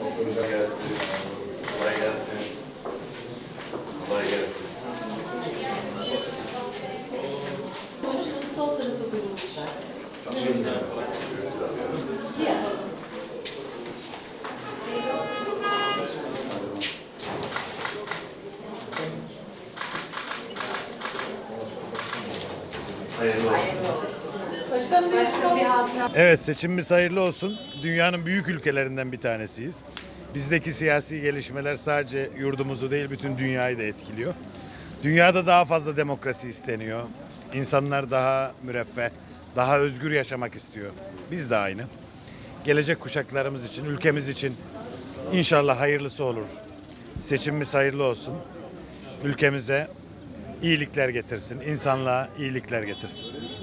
Okulumuza gelsin. Kolay gelsin. Kolay gelsin. Çocuk sol Hayırlı olsun. Hayırlı olsun. Başkan bir hatıra. Evet seçimimiz hayırlı olsun. Dünyanın büyük ülkelerinden bir tanesiyiz. Bizdeki siyasi gelişmeler sadece yurdumuzu değil bütün dünyayı da etkiliyor. Dünyada daha fazla demokrasi isteniyor. İnsanlar daha müreffeh, daha özgür yaşamak istiyor. Biz de aynı. Gelecek kuşaklarımız için, ülkemiz için inşallah hayırlısı olur. Seçimimiz hayırlı olsun. Ülkemize iyilikler getirsin, insanlığa iyilikler getirsin.